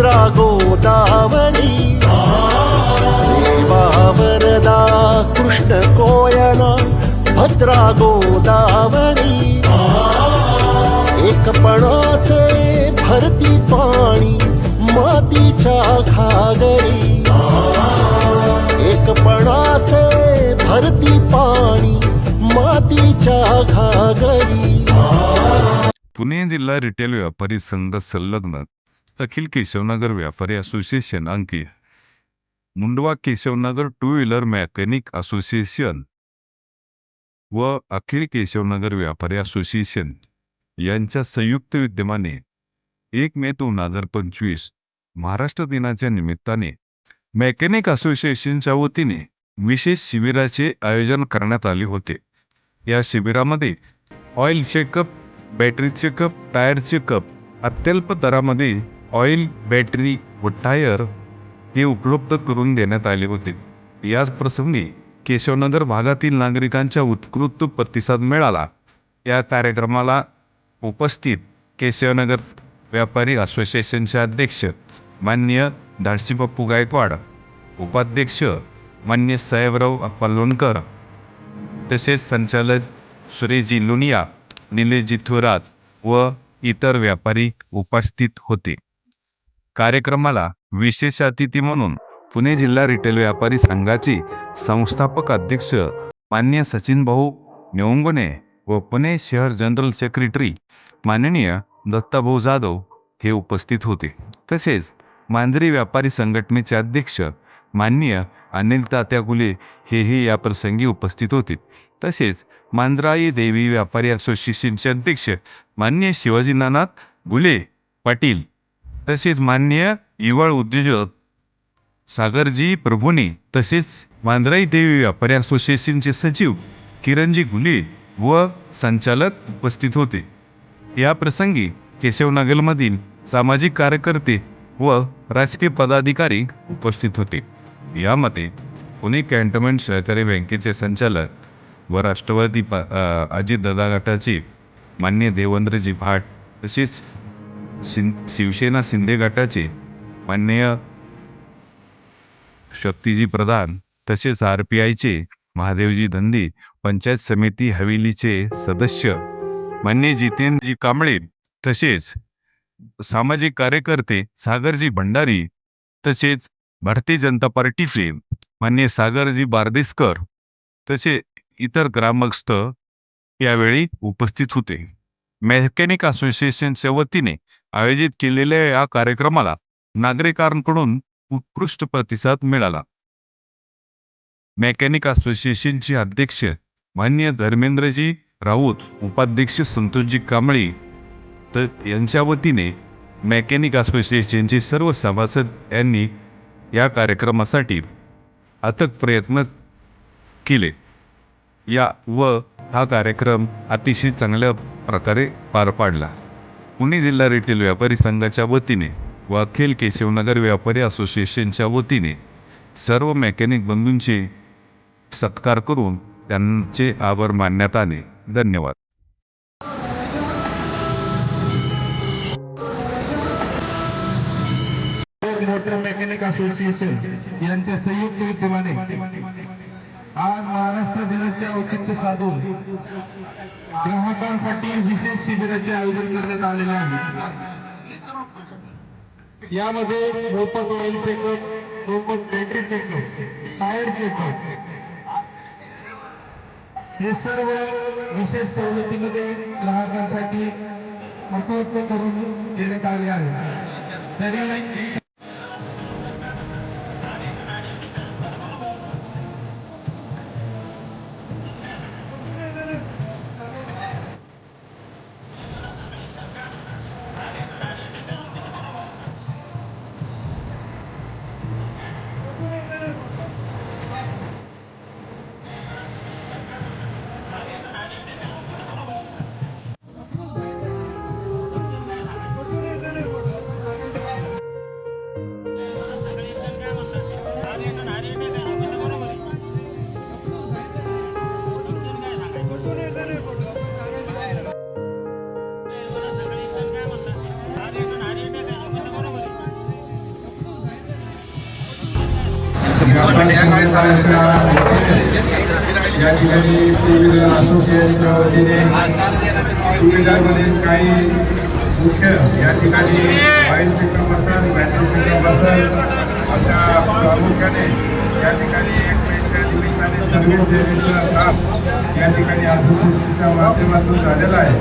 भद्रा गोदावरी देवावरदा कृष्ण कोयना भद्रा गोदावरी एकपणाचे भरती पाणी मातीच्या घागरी एकपणाचे भरती पाणी मातीच्या घागरी पुणे जिल्हा रिटेल व्यापारी संघ संलग्न अखिल केशवनगर व्यापारी असोसिएशन अंकी Mundhwa Keshavnagar two wheeler mechanic association व अखिल केशवनगर व्यापारी असोसिएशन यांच्या संयुक्त विद्यमाने एक मे दोन हजार पंचवीस महाराष्ट्र दिनाच्या निमित्ताने मेकॅनिक असोसिएशनच्या वतीने विशेष शिबिराचे आयोजन करण्यात आले होते. या शिबिरामध्ये oil checkup battery checkup tyre checkup अत्यल्प दरामध्ये ऑइल बॅटरी व टायर हे उपलब्ध करून देण्यात आले होते. याच प्रसंगी केशवनगर भागातील नागरिकांच्या उत्कृष्ट प्रतिसाद मिळाला. या कार्यक्रमाला उपस्थित केशवनगर व्यापारी असोसिएशनचे अध्यक्ष मान्य धाडसीबप्पू गायकवाड उपाध्यक्ष मान्य साहेबराव पल्लोणकर तसेच संचालक सुरेजी लुनिया निलेजी थोरात व इतर व्यापारी उपस्थित होते. कार्यक्रमाला विशेष अतिथी म्हणून पुणे जिल्हा रिटेल व्यापारी संघाचे संस्थापक अध्यक्ष मान्य सचिन भाऊ नेवंगणे व पुणे शहर जनरल सेक्रेटरी माननीय दत्ताभाऊ जाधव हे उपस्थित होते. तसेच मांजरी व्यापारी संघटनेचे अध्यक्ष माननीय अनिल तात्या गुले हेही या प्रसंगी उपस्थित होते. तसेच मांजराई देवी व्यापारी असोसिएशनचे अध्यक्ष मान्य शिवाजी नानाथ गुले पाटील तसेच मान्य युवळ उद्योजक सागरजी प्रभुने तसेच मांजराई देवी व्यापारी असोसिएशनचे सचिव किरणजी घुले व संचालक उपस्थित होते. या प्रसंगी केशवनगरमधील सामाजिक कार्यकर्ते व राजकीय पदाधिकारी उपस्थित होते. यामध्ये पुणे कॅन्टोन्मेंट सहकारी बँकेचे संचालक व राष्ट्रवादी पा अ, अजितदादा गटाचे मान्य देवेंद्रजी भाट तसेच शिं शिवसेना शिंदे गटाचे माननीय शक्तीजी प्रधान तसेच आर पी आयचे महादेवजी धंदे पंचायत समिती हवेलीचे सदस्य मान्य जितेंद्रजी कांबळे तसेच सामाजिक कार्यकर्ते सागरजी भंडारी तसेच भारतीय जनता पार्टीचे मान्य सागरजी बारदेसकर तसे इतर ग्रामस्थ यावेळी उपस्थित होते. मेकॅनिक असोसिएशनच्या वतीने आयोजित केलेल्या या कार्यक्रमाला नागरिकांकडून उत्कृष्ट प्रतिसाद मिळाला. मेकॅनिक असोसिएशनचे अध्यक्ष मान्य धर्मेंद्रजी राऊत उपाध्यक्ष संतोषजी कांबळी तर यांच्या वतीने मेकॅनिक असोसिएशनचे सर्व सभासद यांनी या कार्यक्रमासाठी अथक प्रयत्न केले. या व हा कार्यक्रम अतिशय चांगल्या प्रकारे पार पाडला. पुणे जिल्हा रिटेल व्यापारी संघाच्या वतीने व अखिल केशवनगर व्यापारी असोसिएशनच्या वतीने सर्व मेकॅनिक बंधूंचे सत्कार करून त्यांचे आभार मानण्यात आले. धन्यवाद. मोटर मेकॅनिक असोसिएशन यांच्या संयुक्त विद्यमाने आज महाराष्ट्र दिनाचे औचित्य साधून ग्राहकांसाठी विशेष शिबिराचे आयोजन करण्यात आलेले आहे. यामध्ये मोफत ऑइल चेकअप मोफत बॅटरी चेकअप टायर चेकअप हे सर्व विशेष सवलतीमध्ये ग्राहकांसाठी उपलब्ध करून देण्यात आले आहे. तरी या ठिकाणी टू व्हीलर असोसिएशनच्या वतीने टू व्हीलरमधील काही मुख्य या ठिकाणी बाईसिकल बसेल बॅटरी सायकल बसेल अशा प्रामुख्याने या ठिकाणी एकमेकच्या निमित्ताने सर्व्हिस देण्याचं काम या ठिकाणी असोसिएशनच्या माध्यमातून झालेलं आहे